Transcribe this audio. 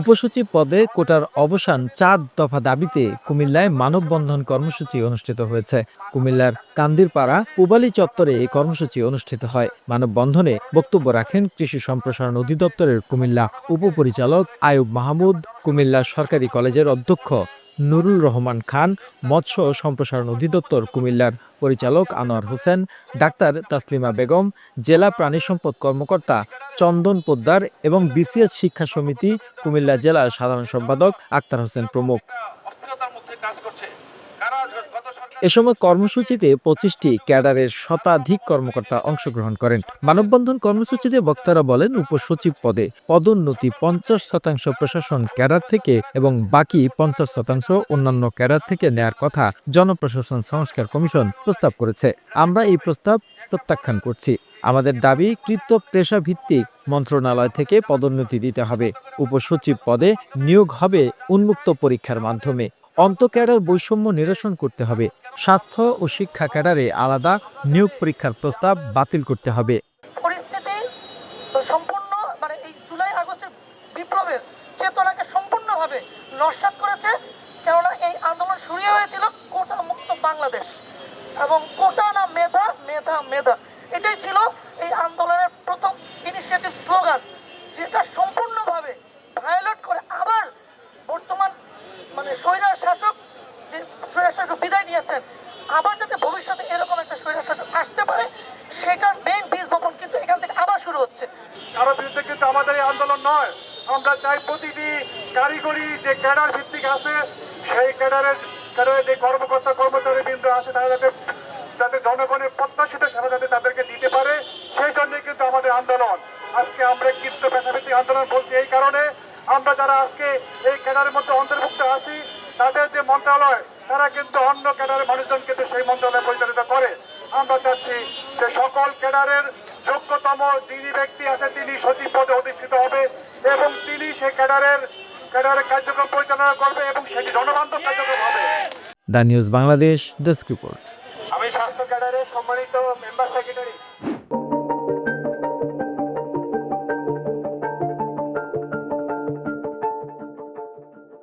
উপসচিব পদে কোটার অবসান চার দফা দাবিতে কুমিল্লায় মানববন্ধন কর্মসূচি অনুষ্ঠিত হয়েছে। কুমিল্লার কান্দিরপাড়া পুবালি চত্বরে এই কর্মসূচি অনুষ্ঠিত হয়। মানববন্ধনে বক্তব্য রাখেন কৃষি সম্প্রসারণ অধিদপ্তরের কুমিল্লা উপপরিচালক আয়ুব মাহমুদ, কুমিল্লা সরকারি কলেজের অধ্যক্ষ নুরুল রহমান খান, মৎস্য সম্প্রসারণ অধিদপ্তর কুমিল্লার পরিচালক আনোয়ার হোসেন, ডাক্তার তাসলিমা বেগম, জেলা প্রাণী সম্পদ কর্মকর্তা চন্দন পোদ্দার এবং বিসিএস শিক্ষা সমিতি কুমিল্লা জেলার সাধারণ সম্পাদক আক্তার হোসেন প্রমুখ। এ সময় কর্মসূচিতে পঁচিশটি ক্যাডারের শতাধিক কর্মকর্তা অংশগ্রহণ করেন। মানববন্ধন কর্মসূচিতে বক্তারা বলেন, উপসচিব পদে পদোন্নতি পঞ্চাশ শতাংশ প্রশাসন ক্যাডার থেকে এবং বাকি পঞ্চাশ শতাংশ অন্যান্য ক্যাডার থেকে নেয়ার কথা জনপ্রশাসন সংস্কার কমিশন প্রস্তাব করেছে। আমরা এই প্রস্তাব প্রত্যাখ্যান করছি। আমাদের দাবি, কৃত্য পেশা ভিত্তিক মন্ত্রণালয় থেকে পদোন্নতি দিতে হবে। উপসচিব পদে নিয়োগ হবে উন্মুক্ত পরীক্ষার মাধ্যমে। অন্তঃক্যাডার বৈষম্য নিরসন করতে হবে। স্বাস্থ্য ও শিক্ষা ক্যাডারে আলাদা নিয়োগ পরীক্ষার প্রস্তাব বাতিল করতে হবে। মানে সম্পূর্ণভাবে এটাই ছিল এই আন্দোলনের প্রথম ইনিশিয়েটিভ স্লোগান যেটা সম্পূর্ণভাবে ভায়োলেট করে আবার বর্তমান মানে স্বৈরার শাসক, যে স্বৈরার শাসক বিদায় নিয়েছেন, আবার যাতে ভবিষ্যতে এরকম একটা স্বৈরার শাসক আসতে পারে, সেটার মেইন বীজ বপন কিন্তু এখান থেকে আবার শুরু হচ্ছে। কারও বিরুদ্ধে কিন্তু আমাদের এই আন্দোলন নয়। আমরা চাই প্রতিটি কারিগরি যে ক্যাডার ভিত্তিক আছে, সেই ক্যাডারের ক্যাডারের যে কর্মকর্তা কর্মচারী বৃন্দ আছে, তারা যাতে যাতে জনগণের প্রত্যাশিত সেবা যাতে তাদেরকে দিতে পারে সেই জন্যই কিন্তু আমাদের আন্দোলন। আজকে আমরা কিন্তু পেশাভিত্তিক আন্দোলন বলছি এই কারণে আমরা যারা আজকে এই ক্যাডারের মধ্যে অন্তর্ভুক্ত আছি, তাদের যে মন্ত্রণালয় তারা কিন্তু অন্য ক্যাডারের মানুষজন কিন্তু সেই মন্ত্রণালয় পরিচালিত করে। আমরা চাচ্ছি যে সকল ক্যাডারের যোগ্যতম যিনি ব্যক্তি আছে, তিনি সচিব পদে অধিষ্ঠিত হবে এবং তিনি সেই ক্যাডারের ক্যাডারের কার্যক্রম পরিচালনা করবে এবং সেটি জনবান্ধব কার্যক্রম হবে। The news Bangladesh desk report